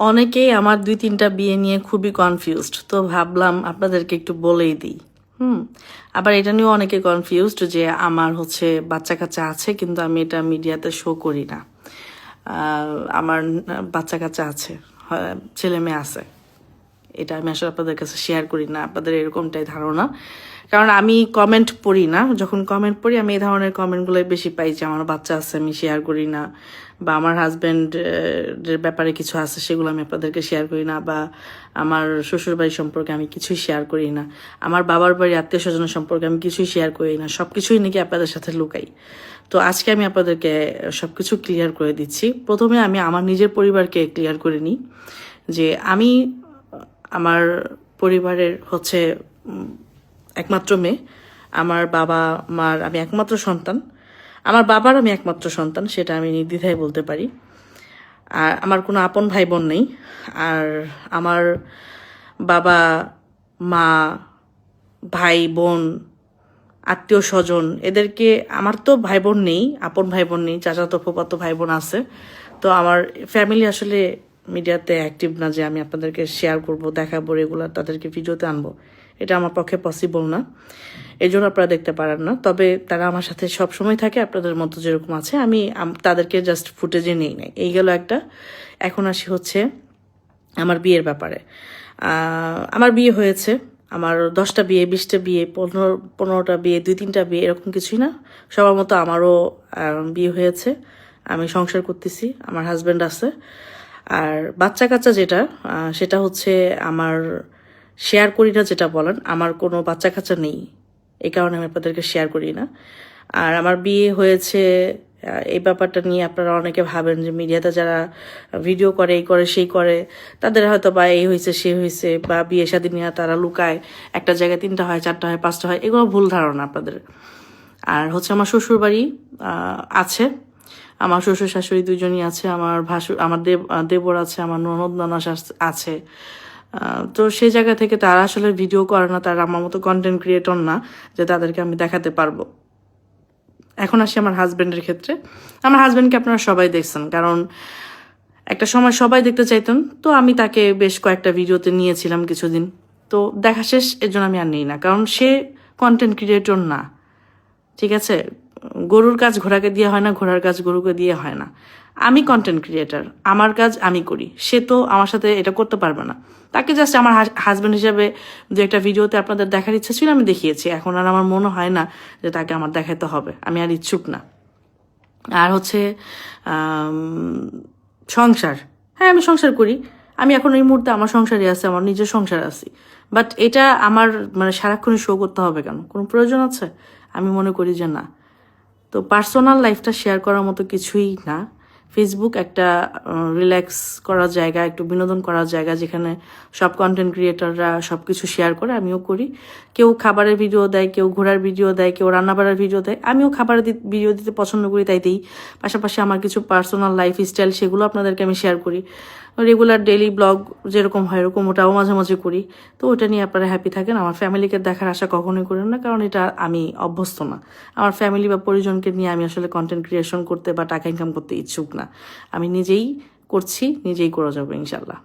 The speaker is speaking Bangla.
অনেকেই আমার দুই, তিনটা বিয়ে নিয়ে খুবই কনফিউজড তো ভাবলাম আপনাদেরকে একটু বলেই দিই। হুম, আবার এটা নিয়েও অনেকে কনফিউজড যে আমার হচ্ছে বাচ্চা কাচ্চা আছে, কিন্তু আমি এটা মিডিয়াতে শো করি না। আমার বাচ্চা কাচ্চা আছে ছেলে মেয়ে আছে। এটা আমি আসলে আপনাদের কাছে শেয়ার করি না, আপনাদের এরকমটাই ধারণা। কারণ আমি কমেন্ট পড়ি না। যখন কমেন্ট পড়ি, আমি এই ধরনের কমেন্টগুলোই বেশি পাই যে, আমার বাচ্চা আছে, আমি শেয়ার করি না। বা, আমার হাজব্যান্ড এর ব্যাপারে কিছু আছে, সেগুলো আমি আপনাদেরকে শেয়ার করি না। বা, আমার শ্বশুর বাড়ি সম্পর্কে আমি কিছুই শেয়ার করি না। আমার বাবার বাড়ি, আত্মীয় স্বজনের সম্পর্কে আমি কিছুই শেয়ার করি না। সব কিছুই নাকি আপনাদের সাথে লুকাই। তো আজকে আমি আপনাদেরকে সব কিছু ক্লিয়ার করে দিচ্ছি। প্রথমে আমি আমার নিজের পরিবারকে ক্লিয়ার করে নিই যে, আমি আমার পরিবারের হচ্ছে একমাত্র মেয়ে। আমার বাবা, মার আমি একমাত্র সন্তান। আমার বাবার আমি একমাত্র সন্তান, সেটা আমি নির্দ্বিধায় বলতে পারি। আর আমার কোনো আপন ভাই বোন নেই। আর আমার বাবা, মা, ভাই, বোন, আত্মীয় স্বজন, এদেরকে আমার তো ভাই বোন নেই, আপন ভাই বোন নেই, চাচাতো ফুপাতো ভাই বোন আছে। তো আমার ফ্যামিলি আসলে মিডিয়াতে অ্যাক্টিভ না যে আমি আপনাদেরকে শেয়ার করব, দেখাবো রেগুলার তাদেরকে ভিডিওতে আনব, এটা আমার পক্ষে পসিবল না। এই জন্য আপনারা দেখতে পারেন না। তবে তারা আমার সাথে সব সময় থাকে, আপনাদের মতো যেরকম আছে, আমি তাদেরকে জাস্ট ফুটেজে নেই নাই। এই গেল একটা। এখন আসি হচ্ছে আমার বিয়ের ব্যাপারে। আমার বিয়ে হয়েছে, আমার দশটা বিয়ে, বিশটা বিয়ে, পনেরো পনেরোটা বিয়ে, দুই তিনটা বিয়ে, এরকম কিছুই না। সবার মতো আমারও বিয়ে হয়েছে। আমি সংসার করতেছি, আমার হাজব্যান্ড আছে। আর বাচ্চা কাচ্চা যেটা সেটা হচ্ছে আমার শেয়ার করি না যেটা বলেন আমার কোনো বাচ্চা কাচ্চা নেই। এই কারণে আমি আপনাদেরকে শেয়ার করি না। আর আমার বিয়ে হয়েছে এই ব্যাপারটা নিয়ে আপনারা অনেকে ভাবেন যে মিডিয়াতে যারা ভিডিও করে, এই করে, সেই করে, তাদের হয়তো বা এই হয়েছে, সে হয়েছে, বা বিয়ে শাদী নিয়ে তারা লুকায়, একটা জায়গায় তিনটা হয়, চারটা হয়, পাঁচটা হয়, এগুলো ভুল ধারণা আপনাদের। আর হচ্ছে আমার শ্বশুর বাড়ি আছে। আমার শ্বশুর শাশুড়ি দুজনই আছে, আমার ভাসু, আমার দেব দেবর আছে, আমার ননদ ননাস আছে। তো সেই জায়গা থেকে তারা আসলে ভিডিও করে না, তারা আমার মতো কন্টেন্ট ক্রিয়েটর না যে তাদেরকে আমি দেখাতে পারব। এখন আসি আমার হাজব্যান্ডের ক্ষেত্রে। আমার হাজব্যান্ডকে আপনারা সবাই দেখছেন, কারণ একটা সময় সবাই দেখতে চাইতেন, তো আমি তাকে বেশ কয়েকটা ভিডিওতে নিয়েছিলাম কিছুদিন। তো দেখা শেষ, এর জন্য আমি আর নেই না, কারণ সে কন্টেন্ট ক্রিয়েটর না। ঠিক আছে? গরুর কাজ ঘোড়াকে দিয়ে হয় না, ঘোড়ার কাজ গরুকে দিয়ে হয় না। আমি কন্টেন্ট ক্রিয়েটার আমার কাজ আমি করি। সে তো আমার সাথে এটা করতে পারবে না। তাকে জাস্ট আমার হাজব্যান্ড হিসাবে যে একটা ভিডিওতে আপনাদের দেখার ইচ্ছা ছিল, আমি দেখিয়েছি। এখন আর আমার মনে হয় না যে তাকে আমার দেখাতে হবে। আমি আর ইচ্ছুক না। আর হচ্ছে সংসার। হ্যাঁ আমি সংসার করি। আমি এখন এই মুহূর্তে আমার সংসারে আছি, আমার নিজের সংসার আছি। বাট এটা আমার মানে সারাক্ষণই শো করতে হবে কেন? কোনো প্রয়োজন আছে? আমি মনে করি যে না। তো পার্সোনাল লাইফটা শেয়ার করার মতো কিছুই না। ফেসবুক একটা রিল্যাক্স করার জায়গা, একটু বিনোদন করার জায়গা যেখানে সব কন্টেন্ট ক্রিয়েটাররা সব কিছু শেয়ার করে, আমিও করি। কেউ খাবারের ভিডিও দেয়, কেউ ঘোরার ভিডিও দেয়, কেউ রান্নাবাড়ার ভিডিও দেয়, আমিও খাবারের ভিডিও দিতে পছন্দ করি তাই দিই। পাশাপাশি আমার কিছু পার্সোনাল লাইফ স্টাইল সেগুলো আপনাদেরকে আমি শেয়ার করি। রেগুলার ডেলি ব্লগ যেরকম হয় এরকম ওটাও মাঝে মাঝে করি। তো ওটা নিয়ে আপনারা হ্যাপি থাকেন। আমার ফ্যামিলিকে দেখার আশা কখনোই করেন না, কারণ এটা আমি অভ্যস্ত না। আমার ফ্যামিলি বা পরিজনকে নিয়ে আমি আসলে কন্টেন্ট ক্রিয়েশন করতে বা টাকা ইনকাম করতে ইচ্ছুক না। আমি নিজেই করছি, নিজেই করা যাব ইনশাল্লাহ